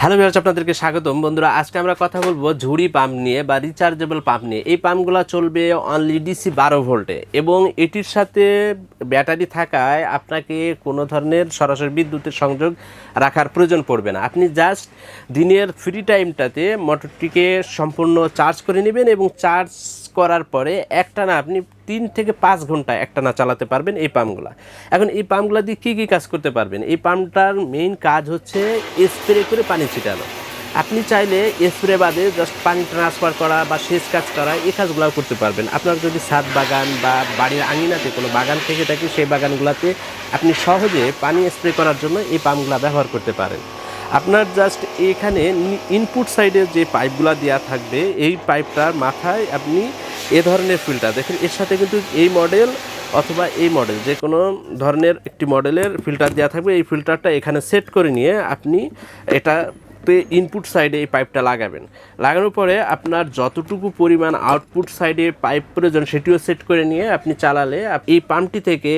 Hello viewers, আপনাদেরকে স্বাগতম। বন্ধুরা, আজকে আমরা কথা বলব ঝুড়ি পাম্প নিয়ে বা রিচার্জেবল পাম্প নিয়ে। এই পাম্পগুলো চলবে অনলি ডিসি বারো ভোল্টে এবং এটির সাথে ব্যাটারি থাকায় আপনাকে কোনো ধরনের সরাসরি বিদ্যুতের সংযোগ রাখার প্রয়োজন পড়বে না। আপনি জাস্ট দিনের ফ্রি টাইমটাতে মোটরটিকে সম্পূর্ণ চার্জ করে নেবেন এবং চার্জ করার পরে একটানা আপনি তিন থেকে পাঁচ ঘণ্টা একটানা চালাতে পারবেন এই পাম্পগুলো। এখন এই পাম্পগুলো দিয়ে কী কী কাজ করতে পারবেন? এই পাম্পটার মেইন কাজ হচ্ছে স্প্রে করে পানি ছিটানো। আপনি চাইলে স্প্রে বাদে জাস্ট পানি ট্রান্সফার করা বা সেচ কাজ করা এই কাজগুলো করতে পারবেন। আপনার যদি ছাদ বাগান বা বাড়ির আঙিনাতে কোনো বাগান থেকে থাকে, সেই বাগানগুলোতে আপনি সহজে পানি স্প্রে করার জন্য এই পাম্পগুলো ব্যবহার করতে পারেন। আপনার জাস্ট এখানে ইনপুট সাইডে যে পাইপগুলো দেওয়া থাকবে, এই পাইপটার মাথায় আপনি এ ধরনের ফিল্টার দেখেন, এর সাথে কিন্তু এই মডেল অথবা এই মডেল যে কোনো ধরনের একটি মডেলের ফিল্টার দেওয়া থাকবে। এই ফিল্টারটা এখানে সেট করে নিয়ে আপনি এটা ইনপুট সাইডে এই পাইপটা লাগাবেন। লাগানোর পরে আপনার যতটুকু পরিমাণ আউটপুট সাইডে পাইপ প্রয়োজন সেটিও সেট করে নিয়ে আপনি চালালে এই পাম্পটি থেকে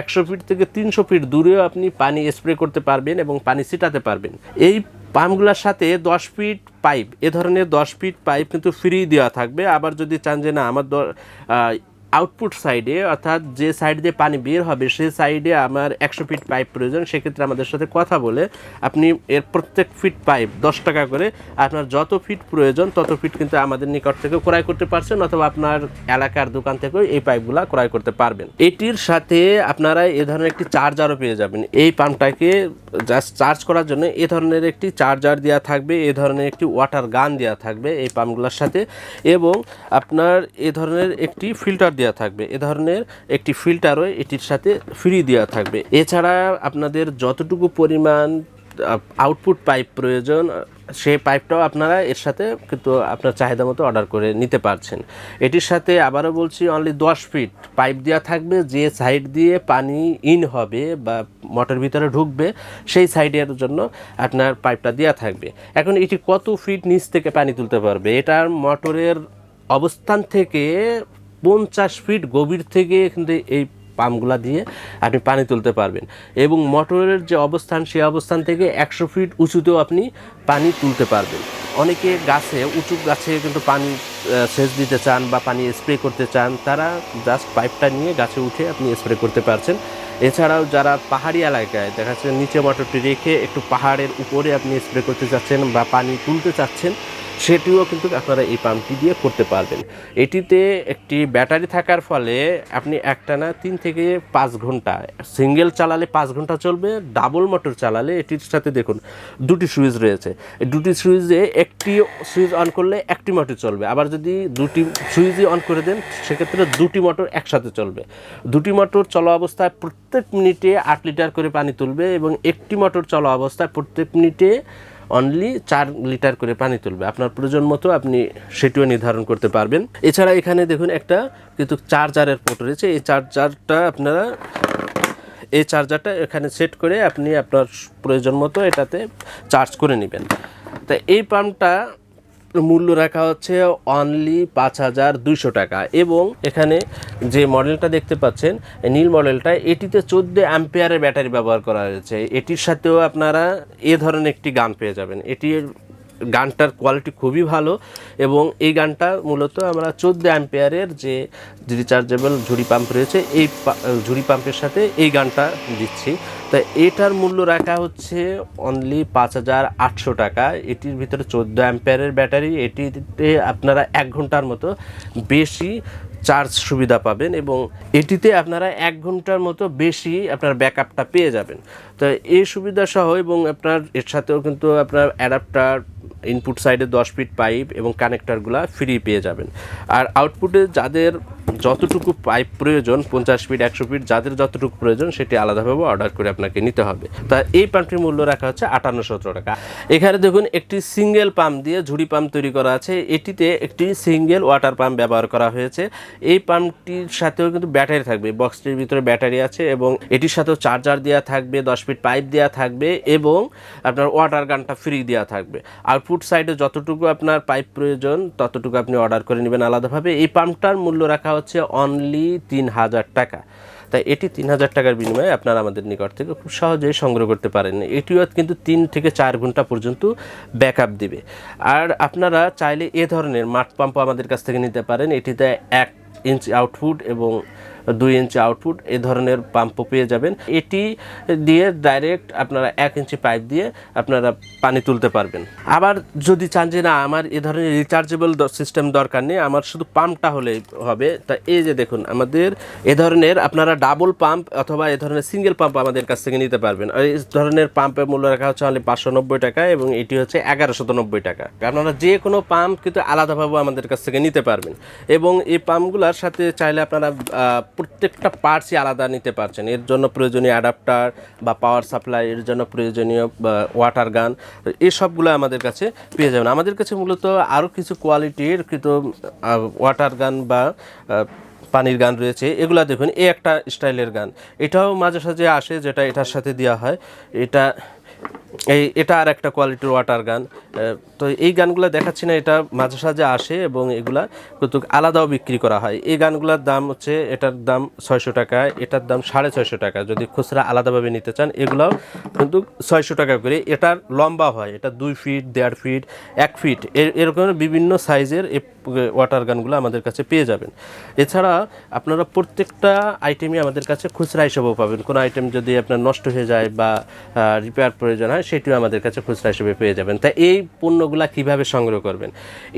একশো ফিট থেকে তিনশো ফিট দূরেও আপনি পানি স্প্রে করতে পারবেন এবং পানি ছিটাতে পারবেন। এই পাম্পগুলোর সাথে দশ ফিট পাইপ এ ধরনের দশ ফিট পাইপ কিন্তু ফ্রি দেওয়া থাকবে। আবার যদি চান যে না, আমার আউটপুট সাইডে অর্থাৎ যে সাইড দিয়ে পানি বের হবে, সেই সাইডে আমার একশো ফিট পাইপ প্রয়োজন। সেক্ষেত্রে আমাদের সাথে কথা বলে আপনি এর প্রত্যেক ফিট পাইপ দশ টাকা করে আপনার যত ফিট প্রয়োজন, তত ফিট কিন্তু আমাদের নিকট থেকে ক্রয় করতে পারছেন অথবা আপনার এলাকার দোকান থেকেও এই পাইপগুলো ক্রয় করতে পারবেন। এটির সাথে আপনারা এ ধরনের একটি চার্জারও পেয়ে যাবেন। এই পাম্পটাকে জাস্ট চার্জ করার জন্য এ ধরনের একটি চার্জার দেওয়া থাকবে, এ ধরনের একটি ওয়াটার গান দেওয়া থাকবে এই পাম্পগুলোর সাথে এবং আপনার এ ধরনের একটি ফিল্টার দেওয়া থাকবে। এ ধরনের একটি ফিল্টারও এটির সাথে ফ্রি দেওয়া থাকবে। এছাড়া আপনাদের যতটুকু পরিমাণ আউটপুট পাইপ প্রয়োজন, সেই পাইপটাও আপনারা এর সাথে কিন্তু আপনার চাহিদা মতো অর্ডার করে নিতে পারছেন। এটির সাথে আবারও বলছি অনলি দশ ফিট পাইপ দেওয়া থাকবে, যে সাইড দিয়ে পানি ইন হবে বা মোটর ভিতরে ঢুকবে, সেই সাইডের জন্য আপনার পাইপটা দেওয়া থাকবে। এখন এটি কত ফিট নিচ থেকে পানি তুলতে পারবে? এটার মোটরের অবস্থান থেকে পঞ্চাশ ফিট গভীর থেকে কিন্তু এই পাম্পগুলা দিয়ে আপনি পানি তুলতে পারবেন। এবং মোটরের যে অবস্থান সেই অবস্থান থেকে একশো ফিট উঁচুতেও আপনি পানি তুলতে পারবেন। অনেকে গাছে, উঁচু গাছে কিন্তু পানি সেচ দিতে চান বা পানি স্প্রে করতে চান, তারা জাস্ট পাইপটা নিয়ে গাছে উঠে আপনি স্প্রে করতে পারছেন। এছাড়াও যারা পাহাড়ি এলাকায়, দেখা যাচ্ছে নিচে মোটরটি রেখে একটু পাহাড়ের উপরে আপনি স্প্রে করতে চাচ্ছেন বা পানি তুলতে চাচ্ছেন সেটিও কিন্তু আপনারা এই পাম্পটি দিয়ে করতে পারবেন। এটিতে একটি ব্যাটারি থাকার ফলে আপনি একটানা তিন থেকে পাঁচ ঘণ্টা, সিঙ্গেল চালালে পাঁচ ঘণ্টা চলবে, ডাবল মোটর চালালে এটির সাথে দেখুন দুটি সুইচ রয়েছে। দুটি সুইচে একটি সুইচ অন করলে একটি মোটর চলবে। আবার যদি দুটি সুইচই অন করে দেন, সেক্ষেত্রে দুটি মোটর একসাথে চলবে। দুটি মোটর চলা অবস্থায় প্রত্যেক মিনিটে আট লিটার করে পানি তুলবে এবং একটি মোটর চলা অবস্থায় প্রত্যেক মিনিটে অনলি চার লিটার করে পানি তুলবে। আপনার প্রয়োজন মতো আপনি সেটিও নির্ধারণ করতে পারবেন। এছাড়া এখানে দেখুন একটা কিন্তু চার্জারের পোর্ট রয়েছে। এই চার্জারটা আপনারা, এই চার্জারটা এখানে সেট করে আপনি আপনার প্রয়োজন মতো এটাতে চার্জ করে নেবেন। তা এই পাম্পটা মূল্য রাখা হচ্ছে অনলি পাঁচ হাজার দুইশো টাকা। এবং এখানে যে মডেলটা দেখতে পাচ্ছেন নীল মডেলটা এটিতে চোদ্দ অ্যাম্পিয়ারের ব্যাটারি ব্যবহার করা হয়েছে। এটির সাথেও আপনারা এ ধরনের একটি গান পেয়ে যাবেন। এটির গানটার কোয়ালিটি খুবই ভালো এবং এই গানটা মূলত আমরা চোদ্দ অ্যাম্পিয়ারের যে রিচার্জেবল ঝুড়ি পাম্প রয়েছে, এই ঝুড়ি পাম্পের সাথে এই গানটা দিচ্ছি। তা এটার মূল্য রাখা হচ্ছে অনলি পাঁচ হাজার আটশো টাকা। এটির ভিতরে চোদ্দ অ্যাম্পিয়ারের ব্যাটারি, এটিতে আপনারা এক ঘণ্টার মতো বেশি চার্জ সুবিধা পাবেন এবং এটিতে আপনারা এক ঘণ্টার মতো বেশি আপনার ব্যাকআপটা পেয়ে যাবেন। তো এই সুবিধা সহ এবং আপনার এর সাথেও কিন্তু আপনার অ্যাডাপ্টার ইনপুট সাইডে দশ ফিট পাইপ এবং কানেক্টারগুলো ফ্রি পেয়ে যাবেন। আর আউটপুটে যাদের যতটুকু পাইপ প্রয়োজন, পঞ্চাশ ফিট একশো ফিট যাদের যতটুকু প্রয়োজন, সেটি আলাদাভাবে অর্ডার করে আপনাকে নিতে হবে। তা এই পাম্পটির মূল্য রাখা হচ্ছে আটান্ন সতেরো টাকা। এখানে দেখুন, একটি সিঙ্গেল পাম্প দিয়ে ঝুড়ি পাম্প তৈরি করা আছে। এটিতে একটি সিঙ্গেল ওয়াটার পাম্প ব্যবহার করা হয়েছে। এই পাম্পটির সাথেও কিন্তু ব্যাটারি থাকবে। বক্সটির ভিতরে ব্যাটারি আছে এবং এটির সাথেও চার্জার দেওয়া থাকবে, দশ ফিট পাইপ দেওয়া থাকবে এবং আপনার ওয়াটার গানটা ফ্রি দেওয়া থাকবে। আর আউটপুট সাইডে যতটুকু আপনার পাইপ প্রয়োজন, ততটুকু আপনি অর্ডার করে নেবেন আলাদাভাবে। এই পাম্পটার মূল্য রাখা হচ্ছে অনলি তিন হাজার টাকা। তাই এটি তিন হাজার টাকার বিনিময়ে আপনারা আমাদের নিকট থেকে খুব সহজেই সংগ্রহ করতে পারেন। এটিও কিন্তু তিন থেকে চার ঘণ্টা পর্যন্ত ব্যাকআপ দেবে। আর আপনারা চাইলে এ ধরনের মাঠ পাম্প আমাদের কাছ থেকে নিতে পারেন। এটিতে এক ইঞ্চ আউটপুট এবং দুই ইঞ্চি আউটপুট এ ধরনের পাম্পও পেয়ে যাবেন। এটি দিয়ে ডাইরেক্ট আপনারা এক ইঞ্চি পাইপ দিয়ে আপনারা পানি তুলতে পারবেন। আবার যদি চান যে না, আমার এ ধরনের রিচার্জেবল সিস্টেম দরকার নেই, আমার শুধু পাম্পটা হলেই হবে। তা এই যে দেখুন, আমাদের এ ধরনের আপনারা ডাবল পাম্প অথবা এ ধরনের সিঙ্গেল পাম্প আমাদের কাছ থেকে নিতে পারবেন। আর এই ধরনের পাম্পের মূল্য রাখা হচ্ছে অনলি পাঁচশো নব্বই টাকা এবং এটি হচ্ছে এগারোশত নব্বই টাকা। আপনারা যে কোনো পাম্প কিন্তু আলাদাভাবে আমাদের কাছ থেকে নিতে পারবেন। এবং এই পাম্পগুলোর সাথে চাইলে আপনারা প্রত্যেকটা পার্টসই আলাদা নিতে পারছেন। এর জন্য প্রয়োজনীয় অ্যাডাপ্টার বা পাওয়ার সাপ্লাই, এর জন্য প্রয়োজনীয় ওয়াটার গান এই সবগুলো আমাদের কাছে পেয়ে যাবেন। আমাদের কাছে মূলত আরও কিছু কোয়ালিটির কিন্তু ওয়াটার গান বা পানির গান রয়েছে। এগুলা দেখুন, এই একটা স্টাইলের গান এটাও মাঝে সাঝে আসে, যেটা এটার সাথে দেওয়া হয়। এটা এই, এটা আর একটা কোয়ালিটির ওয়াটার গান। তো এই গানগুলো দেখাচ্ছি না, এটা মাঝে সাঝে আসে এবং এগুলা কিন্তু আলাদাও বিক্রি করা হয়। এই গানগুলোর দাম হচ্ছে, এটার দাম ছয়শো টাকা, এটার দাম সাড়ে ছয়শো টাকা। যদি খুচরা আলাদাভাবে নিতে চান, এগুলাও কিন্তু ছয়শো টাকা করে। এটার লম্বা হয়, এটা দুই ফিট দেড় ফিট এক ফিট এর- এরকম বিভিন্ন সাইজের ওয়াটার গানগুলো আমাদের কাছে পেয়ে যাবেন। এছাড়া আপনারা প্রত্যেকটা আইটেমই আমাদের কাছে খুচরা হিসেবেও পাবেন। কোনো আইটেম যদি আপনার নষ্ট হয়ে যায় বা রিপেয়ার প্রয়োজন হয় সেটিও আমাদের কাছে খুচরা হিসেবে পেয়ে যাবেন। তা এই পণ্যগুলা কীভাবে সংগ্রহ করবেন?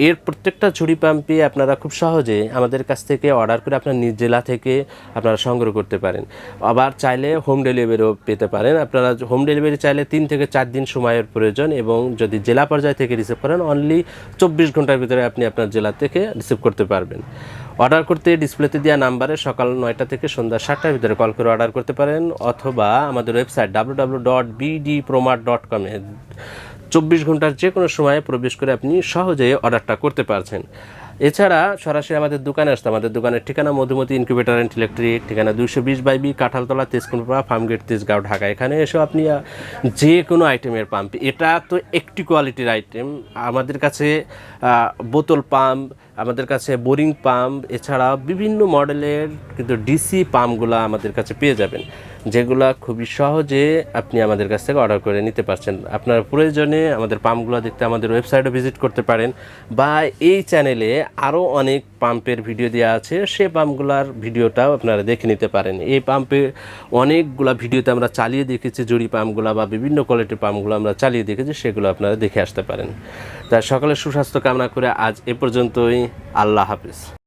এর প্রত্যেকটা ঝুড়ি পাম্পে আপনারা খুব সহজে আমাদের কাছ থেকে অর্ডার করে আপনার নিজ জেলা থেকে আপনারা সংগ্রহ করতে পারেন। আবার চাইলে হোম ডেলিভারিও পেতে পারেন। আপনারা হোম ডেলিভারি চাইলে তিন থেকে চার দিন সময়ের প্রয়োজন এবং যদি জেলা পর্যায় থেকে রিসিভ করেন অনলি চব্বিশ ঘণ্টার ভিতরে আপনি আপনার জেলা থেকে রিসিভ করতে পারবেন। অর্ডার করতে ডিসপ্লেতে দেওয়া নাম্বারে সকাল নয়টা থেকে সন্ধ্যা সাতটার ভিতরে কল করে অর্ডার করতে পারেন অথবা আমাদের website W W dot BD প্রোমার ডট কমে চব্বিশ ঘণ্টার যে কোনো সময়ে প্রবেশ করে আপনি সহজে অর্ডারটা করতে পারছেন। এছাড়া সরাসরি আমাদের দোকানে আসতে, আমাদের দোকানের ঠিকানা মধুমতি ইনকিউবেটার অ্যান্ড ইলেকট্রিক ঠিকানা দুইশো বিশ by B Kathaltala Tejkunipara Farmgate Tejgaon, Dhaka. এখানে এসে আপনি যে কোনো আইটেমের পাম্প এটা তো একটি কোয়ালিটির আইটেম আমাদের কাছে বোতল পাম্প আমাদের কাছে বোরিং পাম্প এছাড়া বিভিন্ন মডেলের কিন্তু ডিসি পাম্পগুলো আমাদের কাছে পেয়ে যাবেন। যেগুলা খুবই সহজে আপনি আমাদের কাছ থেকে অর্ডার করে নিতে পারছেন। আপনার প্রয়োজনে আমাদের পাম্পগুলো দেখতে আমাদের ওয়েবসাইটে ভিজিট করতে পারেন বা এই চ্যানেলে আরও অনেক পাম্পের ভিডিও দেওয়া আছে, সে পাম্পগুলার ভিডিওটাও আপনারা দেখে নিতে পারেন। এই পাম্পে অনেকগুলা ভিডিওতে আমরা চালিয়ে দেখেছি, জুড়ি পাম্পগুলো বা বিভিন্ন কোয়ালিটির পাম্পগুলো আমরা চালিয়ে দেখেছি, সেগুলো আপনারা দেখে আসতে পারেন। তা সকালে সুস্বাস্থ্য কামনা করে আজ এ পর্যন্তই। আল্লাহ হাফিজ।